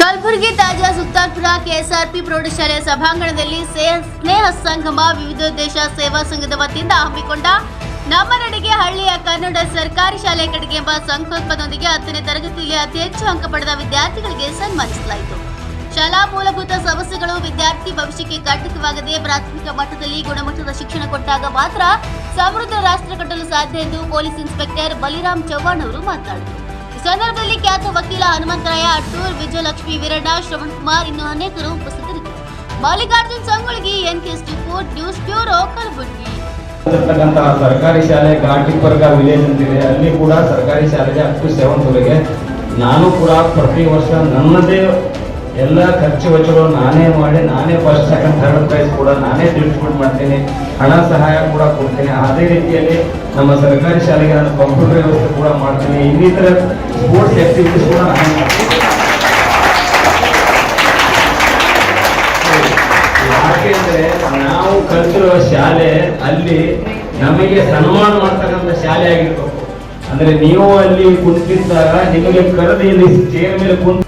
ಕಲಬುರಗಿ ತಾಜಾ ಸುಲ್ತಾನ್ಪುರ ಕೆಎಸ್ಆರ್ಪಿ ಪ್ರೌಢಶಾಲೆಯ ಸಭಾಂಗಣದಲ್ಲಿ ಸ್ನೇಹ ಸಂಗಮ ವಿವಿಧೋದ್ದೇಶ ಸೇವಾ ಸಂಘದ ವತಿಯಿಂದ ಹಮ್ಮಿಕೊಂಡ ನಮ್ಮ ನಡಿಗೆ ಹಳ್ಳಿಯ ಕನ್ನಡ ಸರ್ಕಾರಿ ಶಾಲೆ ಕಡೆಗೆ ಎಂಬ ಸಂಕಲ್ಪದೊಂದಿಗೆ ಹತ್ತನೇ ತರಗತಿಯಲ್ಲಿ ಅತಿ ಹೆಚ್ಚು ಅಂಕ ಪಡೆದ ವಿದ್ಯಾರ್ಥಿಗಳಿಗೆ ಸನ್ಮಾನಿಸಲಾಯಿತು. ಶಾಲಾ ಮೂಲಭೂತ ಸಮಸ್ಯೆಗಳು ವಿದ್ಯಾರ್ಥಿ ಭವಿಷ್ಯಕ್ಕೆ ಕಟ್ಟಕವಾಗದೆ ಪ್ರಾಥಮಿಕ ಮಟ್ಟದಲ್ಲಿ ಗುಣಮಟ್ಟದ ಶಿಕ್ಷಣ ಕೊಟ್ಟಾಗ ಮಾತ್ರ ಸಮೃದ್ಧ ರಾಷ್ಟ್ರ ಕಟ್ಟಲು ಸಾಧ್ಯ ಎಂದು ಪೊಲೀಸ್ ಇನ್ಸ್ಪೆಕ್ಟರ್ ಬಲಿರಾಮ್ ಚೌಹಾಣ್ ಅವರು ಮಾತನಾಡಿದರು ಸಂದರ್ಭದಲ್ಲಿ ಖ್ಯಾತ ವಕೀಲ ಹನುಮಂತರಾಯ ಅಟ್ಟೂರ್ ವಿಜಯಲಕ್ಷ್ಮಿ ವೀರಣ್ಣ, ಶ್ರವಣ್ ಕುಮಾರ್ ಇನ್ನು ಅನೇಕರು ಉಪಸ್ಥಿತರಿದ್ದರು. Mallikarjun Sangolagi NKS report news bureau, Kalaburagi. ಸರ್ಕಾರಿ ಶಾಲೆ ಘಾಟಿಪರ್ಗ ವಿಲೇಜ್ ಅಂತಿದೆ. ಅಲ್ಲಿ ಕೂಡ ಸರ್ಕಾರಿ ಶಾಲೆಗೆ ಟು ಸೆವೆಂತ್ ವರೆಗೆ ನಾನು ಕೂಡ ಪ್ರತಿ ವರ್ಷ ನನ್ನದೇ ಎಲ್ಲ ಖರ್ಚು ವೆಚ್ಚಗಳು ನಾನೇ ಮಾಡಿ, ನಾನೇ ಫಸ್ಟ್ ಸೆಕೆಂಡ್ ಥರ್ಡ್ ಪ್ರೈಸ್ ಕೂಡ ನಾನೇ ಡಿಸ್ಟ್ರಿಬ್ಯೂಟ್ ಮಾಡ್ತೀನಿ. ಹಣ ಸಹಾಯ ಕೂಡ ಕೊಡ್ತೀನಿ. ಅದೇ ರೀತಿಯಲ್ಲಿ ನಮ್ಮ ಸರ್ಕಾರಿ ಶಾಲೆಗೆ ನಾನು ಕಂಪ್ಯೂಟರ್ ವ್ಯವಸ್ಥೆ ಕೂಡ ಮಾಡ್ತೀನಿ. ಇನ್ನಿತರ ಸ್ಪೋರ್ಟ್ಸ್ ಆಕ್ಟಿವಿಟೀಸ್ ಕೂಡ ಯಾಕೆಂದ್ರೆ ನಾವು ಕಲ್ತಿರೋ ಶಾಲೆ ಅಲ್ಲಿ ನಮಗೆ ಸನ್ಮಾನ ಮಾಡ್ತಕ್ಕಂಥ ಶಾಲೆ ಆಗಿರ್ಬೇಕು ಅಂದ್ರೆ ನೀವು ಅಲ್ಲಿ ಕುಂತಿದ್ದಾಗ ನಿಮಗೆ ಕರೆದು ಇಲ್ಲಿ ಚೇರ್ ಮೇಲೆ ಕುಂತ